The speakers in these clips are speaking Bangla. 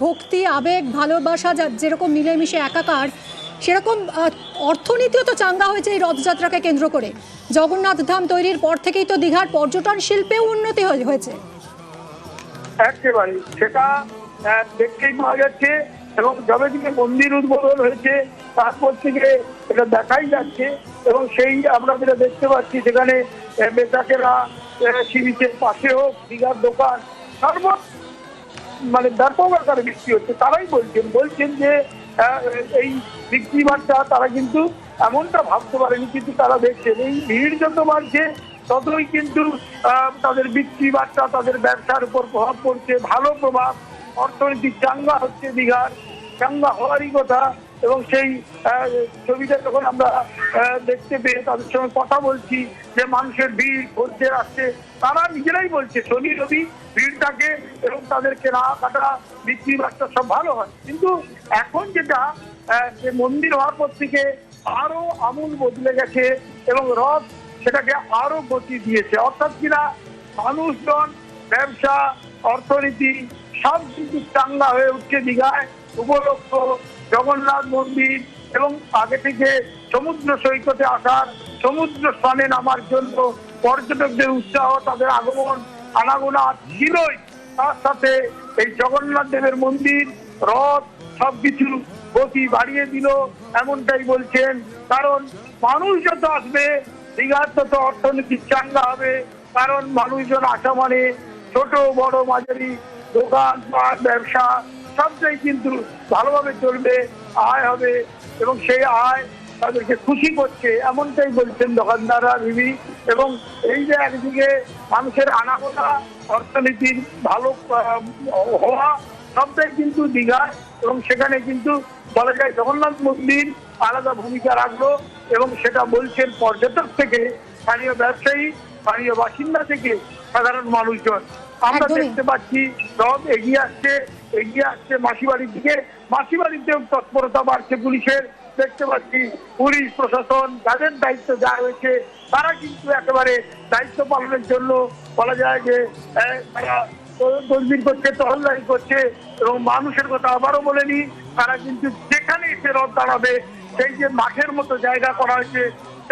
ভক্তি, আবেগ, ভালোবাসা, যা- যেরকম মিলেমিশে একাকার, সেরকম অর্থনীতিও তো চাঙ্গা হয়েছে এই রথযাত্রাকে কেন্দ্র করে। জগন্নাথ ধাম তৈরির পর থেকেই তো দীঘার পর্যটন শিল্পেও উন্নতি হয়েছে। একেবারে সেটা দেখতেই পাওয়া যাচ্ছে এবং যবে থেকে মন্দির উদ্বোধন হয়েছে, তারপর থেকে এটা দেখাই যাচ্ছে এবং সেই আমরা যেটা দেখতে পাচ্ছি সেখানে বেচাকেরা সিরিজের পাশে হোক, দীঘার দোকান, সর্ব মানে ব্যাপক আকারে বিক্রি হচ্ছে। তারাই বলছেন বলছেন যে এই বিক্রি বার্তা তারা কিন্তু এমনটা ভাবতে পারেনি, কিন্তু তারা দেখছেন, এই ভিড় যত বাড়ছে, ততই কিন্তু তাদের বিক্রি বার্তা তাদের ব্যবসার উপর প্রভাব পড়ছে। ভালো প্রভাব অর্থনীতি চাঙ্গা হচ্ছে দীঘার চাঙ্গা হওয়ারই কথা। এবং সেই ছবিটা যখন আমরা দেখতে পেয়ে তাদের সঙ্গে কথা বলছি, যে মানুষের ভিড় হচ্ছে আসছে, তারা নিজেরাই বলছে, শনি রবি ভিড় থাকে এবং তাদের কেনাকাটা বিক্রি বার্তা সব ভালো হয়। কিন্তু এখন যেটা যে মন্দির হওয়ার পর থেকে আরও আমূল বদলে গেছে এবং রথ সেটাকে আরও গতি দিয়েছে। অর্থাৎ কিনা মানুষজন, ব্যবসা, অর্থনীতি সব কিছু চাঙ্গা হয়ে উঠছে দীঘায়। উপলক্ষ জগন্নাথ মন্দির এবং আগে থেকে সমুদ্র সৈকতে আসার, সমুদ্র স্থানে নামার জন্য পর্যটকদের উৎসাহ, তাদের আগমন আনাগোনা ছিলই তার সাথে এই জগন্নাথ দেবের মন্দির, রথ সবকিছু গতি বাড়িয়ে দিল, এমনটাই বলছেন। কারণ মানুষ যত আসবে, দীঘার তত অর্থনীতি চাঙ্গা হবে। কারণ মানুষজন আসা মানে ছোট, বড়, মাঝারি, দোকান, পাট, ব্যবসা, সবটাই কিন্তু ভালোভাবে চলবে, আয় হবে এবং সেই আয় তাদেরকে খুশি করছে এমনটাই বলছেন দোকানদাররা বিবি। এবং এই যে একদিকে মানুষের আনাগোনা অর্থনীতির ভালো হওয়া সবটাই কিন্তু দীঘায়। এবং সেখানে কিন্তু বলা যায় জগন্নাথ মন্দির আলাদা ভূমিকা রাখল এবং সেটা বলছেন পর্যটক থেকে স্থানীয় ব্যবসায়ী স্থানীয় বাসিন্দা থেকে সাধারণ মানুষজন। আমরা দেখতে পাচ্ছি সব এগিয়ে আসছে এগিয়ে আসছে মাসিবাড়ির দিকে। মাসিবাড়িতেও তৎপরতা বাড়ছে পুলিশের। দেখতে পাচ্ছি পুলিশ, প্রশাসন, যাদের দায়িত্ব যা হয়েছে তারা কিন্তু একেবারে দায়িত্ব পালনের জন্য বলা যায় যে তারা তদবির করছে করছে এবং মানুষের কথা আবারও বলেনি তারা কিন্তু যেখানে এসে রদ দাঁড়াবে, সেই যে মাঠের মতো জায়গা করা হয়েছে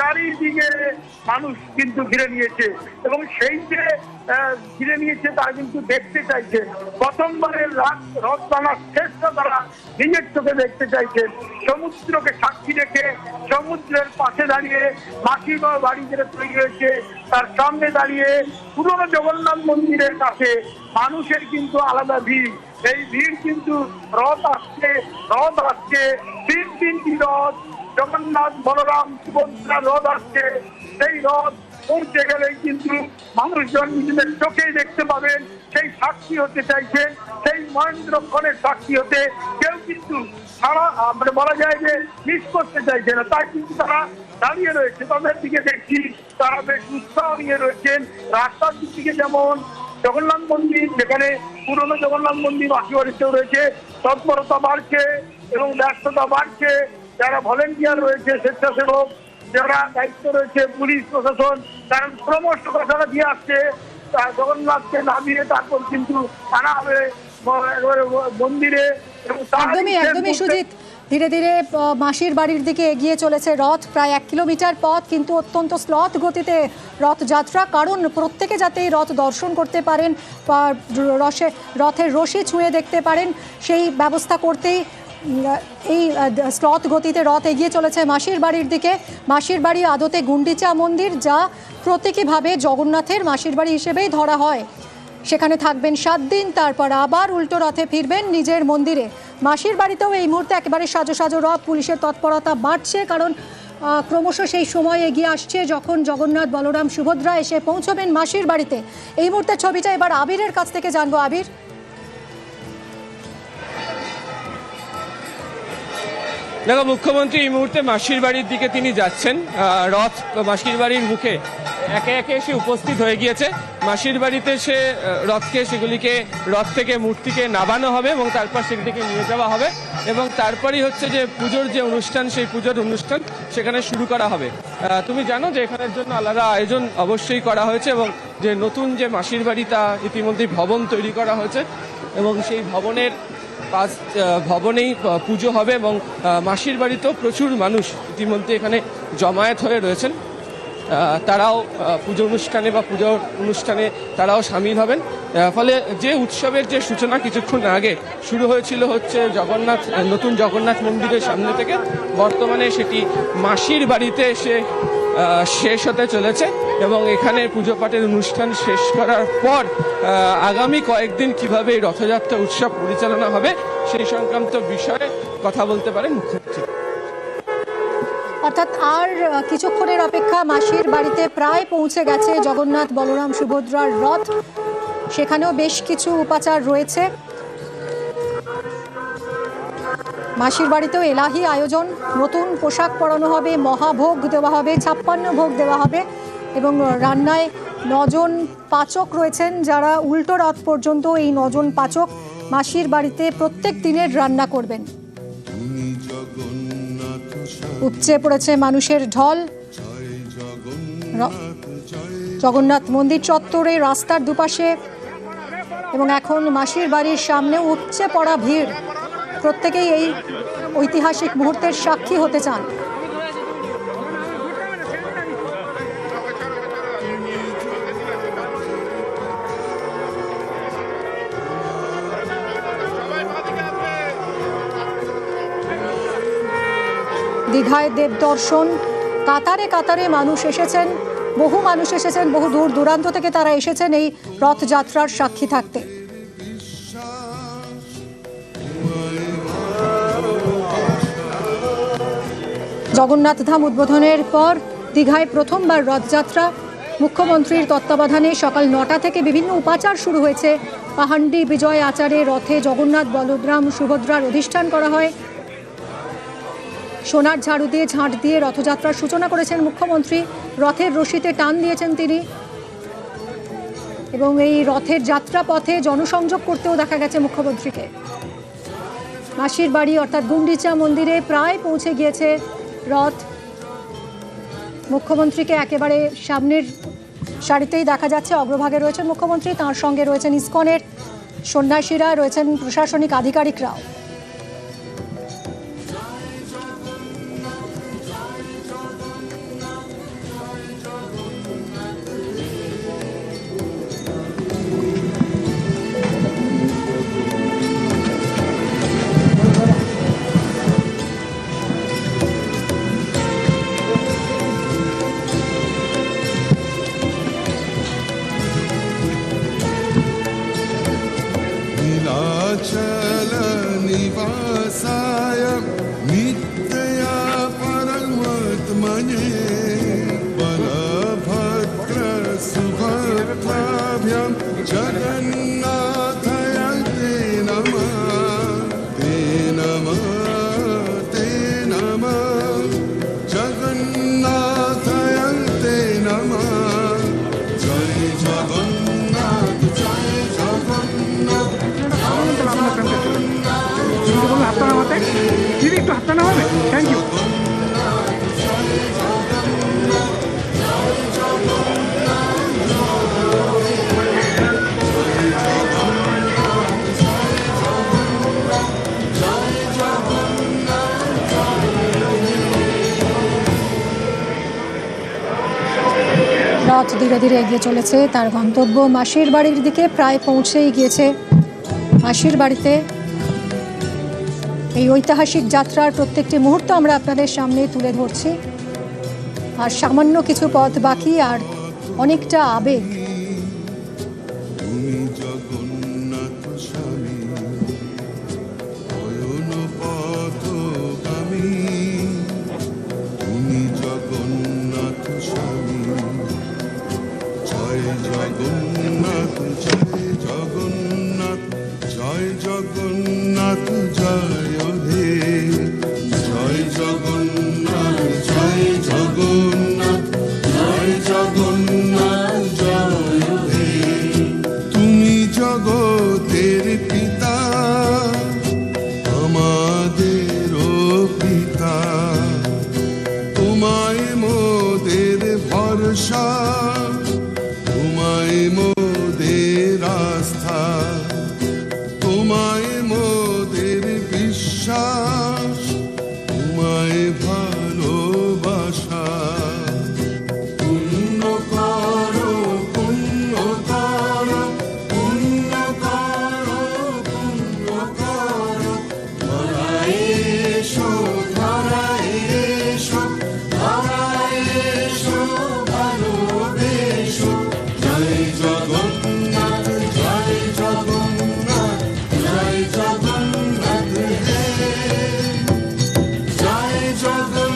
চারিদিকে মানুষ কিন্তু ঘিরে নিয়েছে। এবং সেই যে ঘিরে নিয়েছে তারা কিন্তু দেখতে চাইছে। প্রথমবারের রাত রথ টানার শেষটা তারা নিজের চোখে দেখতে চাইছেন সমুদ্রকে সাক্ষী রেখে সমুদ্রের পাশে দাঁড়িয়ে মাসিমা বাড়ি যেটা তৈরি হয়েছে, তার সামনে দাঁড়িয়ে পুরনো জগন্নাথ মন্দিরের কাছে মানুষের কিন্তু আলাদা ভিড়। এই ভিড় কিন্তু রথ আসছে রথ আসছে, তিন তিনটি রথ জগন্নাথ বলরাম, সুভদ্রা রথ আসছে। সেই রথ পৌঁছে গেলেই কিন্তু মানুষজন নিজেদের চোখেই দেখতে পাবেন, সেই সাক্ষী হতে চাইছেন, সেই মহেন্দ্র মহেন্দ্রক্ষণের সাক্ষী হতে কেউ কিন্তু সারা মানে বলা যায় যে মিস করতে চাইছে না। তাই কিন্তু তারা দাঁড়িয়ে রয়েছে। তাদের দিকে দেখছি তারা বেশ উৎসাহ নিয়ে রয়েছেন। রাস্তার দিক যেমন জগন্নাথ মন্দির, যেখানে পুরনো জগন্নাথ মন্দির বাসিবাড়িতেও রয়েছে, তৎপরতা বাড়ছে এবং ব্যস্ততা বাড়ছে। যারা ভলেন্টিয়ার রয়েছে স্বেচ্ছাসেবক যারা দায়িত্ব রয়েছে পুলিশ প্রশাসন কারণ ক্রমশ কথাটা দিয়ে আসছে জগন্নাথকে নামিয়ে তারপর কিন্তু আনা হবে মন্দিরে একদমই একদমই সুজিত। ধীরে ধীরে মাসির বাড়ির দিকে এগিয়ে চলেছে রথ প্রায় এক কিলোমিটার পথ কিন্তু অত্যন্ত স্লথ গতিতে রথযাত্রা কারণ প্রত্যেকে যাতে রথ দর্শন করতে পারেন রসে রথের রশি ছুঁয়ে দেখতে পারেন সেই ব্যবস্থা করতেই এই স্লথ গতিতে রথ এগিয়ে চলেছে মাসির বাড়ির দিকে। মাসির বাড়ি আদতে গুন্ডিচা মন্দির, যা প্রতীকীভাবে জগন্নাথের মাসির বাড়ি হিসেবেই ধরা হয়। সেখানে থাকবেন সাত দিন, তারপর আবার উল্টো রথে ফিরবেন নিজের মন্দিরে। মাসির বাড়িতেও এই মুহূর্তে একেবারে সাজো সাজো রথ, পুলিশের তৎপরতা বাড়ছে, কারণ ক্রমশ সেই সময় এগিয়ে আসছে যখন জগন্নাথ বলরাম সুভদ্রা এসে পৌঁছবেন মাসির বাড়িতে। এই মুহূর্তে ছবিটা এবার আবিরের কাছ থেকে জানব। আবির? দেখো, মুখ্যমন্ত্রী এই মুহূর্তে মাসির বাড়ির দিকে তিনি যাচ্ছেন। রথ, মাসির বাড়ির মুখে একে একে এসে উপস্থিত হয়ে গিয়েছে। মাসির বাড়িতে সে রথকে, সেগুলিকে, রথ থেকে মূর্তিকে নামানো হবে এবং তারপর সেগুলিকে নিয়ে যাওয়া হবে। এবং তারপরেই হচ্ছে যে পুজোর যে অনুষ্ঠান, সেই পুজোর অনুষ্ঠান সেখানে শুরু করা হবে। তুমি জানো যে এখানের জন্য আলাদা আয়োজন অবশ্যই করা হয়েছে এবং যে নতুন যে মাসির বাড়ি, তা ইতিমধ্যেই ভবন তৈরি করা হয়েছে। এবং সেই ভবনের পাঁচ ভবনেই পুজো হবে এবং মাসির বাড়িতেও প্রচুর মানুষ ইতিমধ্যে এখানে জমায়েত হয়ে রয়েছেন। তারাও পুজো অনুষ্ঠানে বা পুজোর অনুষ্ঠানে তারাও সামিল হবেন। ফলে যে উৎসবের যে সূচনা কিছুক্ষণ আগে শুরু হয়েছিল হচ্ছে জগন্নাথ নতুন জগন্নাথ মন্দিরের সামনে থেকে, বর্তমানে সেটি মাসির বাড়িতে এসে শেষ হতে চলেছে এবং এখানে পুজো পাঠের অনুষ্ঠান শেষ করার পর আগামী কয়েকদিন কীভাবে এই রথযাত্রা উৎসব পরিচালনা হবে সেই সংক্রান্ত বিষয়ে কথা বলতে পারেন মুখ্যমন্ত্রী অর্থাৎ আর কিছুক্ষণের অপেক্ষা মাসির বাড়িতে প্রায় পৌঁছে গেছে জগন্নাথ বলরাম সুভদ্রার রথ। সেখানেও বেশ কিছু উপাচার রয়েছে। মাসির বাড়িতেও এলাহি আয়োজন। নতুন পোশাক পরানো হবে, মহাভোগ দেওয়া হবে, ছাপ্পান্ন ভোগ দেওয়া হবে এবং রান্নায় নজন পাচক রয়েছেন যারা উল্টো রাত পর্যন্ত এই নজন পাচক মাসির বাড়িতে প্রত্যেক দিনের রান্না করবেন। উপচে পড়েছে মানুষের ঢল। জগন্নাথ মন্দির চত্বরে রাস্তার দুপাশে এবং এখন মাসির বাড়ির সামনে উপচে পড়া ভিড়। প্রত্যেকেই এই ঐতিহাসিক মুহূর্তের সাক্ষী হতে চান। দীঘায় দেব দর্শন। কাতারে কাতারে মানুষ এসেছেন। বহু মানুষ এসেছেন, বহু দূর দূরান্ত থেকে তারা এসেছেন এই রথযাত্রার সাক্ষী থাকতে। জগন্নাথ ধাম উদ্বোধনের পর দীঘায় প্রথমবার রথযাত্রা। মুখ্যমন্ত্রীর তত্ত্বাবধানে সকাল নটা থেকে বিভিন্ন উপাচার শুরু হয়েছে। পাহান্ডি বিজয় আচারে রথে জগন্নাথ বলরাম সুভদ্রার অধিষ্ঠান করা হয়। সোনার ঝাড়ু দিয়ে ঝাঁট দিয়ে রথযাত্রার সূচনা করেছেন মুখ্যমন্ত্রী। রথের রশিতে টান দিয়েছেন তিনি। এবং এই রথের যাত্রা পথে জনসংযোগ করতেও দেখা গেছে মুখ্যমন্ত্রীকে। মাসির বাড়ি অর্থাৎ গুন্ডিচা মন্দিরে প্রায় পৌঁছে গিয়েছে রথ। মুখ্যমন্ত্রীকে একেবারে সামনের সারিতেই দেখা যাচ্ছে, অগ্রভাগে রয়েছেন মুখ্যমন্ত্রী, তার সঙ্গে রয়েছেন ইসকনের সন্ন্যাসীরা, রয়েছেন প্রশাসনিক আধিকারিকরাও। রথ ধীরে ধীরে এগিয়ে চলেছে তার গন্তব্য মাসির বাড়ির দিকে প্রায় পৌঁছেই গিয়েছে। মাসির বাড়িতে এই ঐতিহাসিক যাত্রার প্রত্যেকটি মুহূর্ত আমরা আপনাদের সামনে তুলে ধরছি। আর সামান্য কিছু পথ বাকি আর অনেকটা আবেগ। জগন্নাথ জয় হে। জয় জগন্নাথ জয় জগন্নাথ জয় জগন্নাথ জয় হে। তুমি জগতের পিতা আমাদেরও পিতা। তোমায় মোদের ভরসা, তোমায় মোদের image of the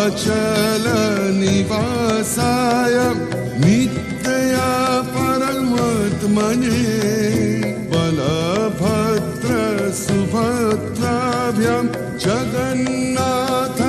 अचलनिवासाय नित्यया परमात्मने बलभद्र जगन्नाथ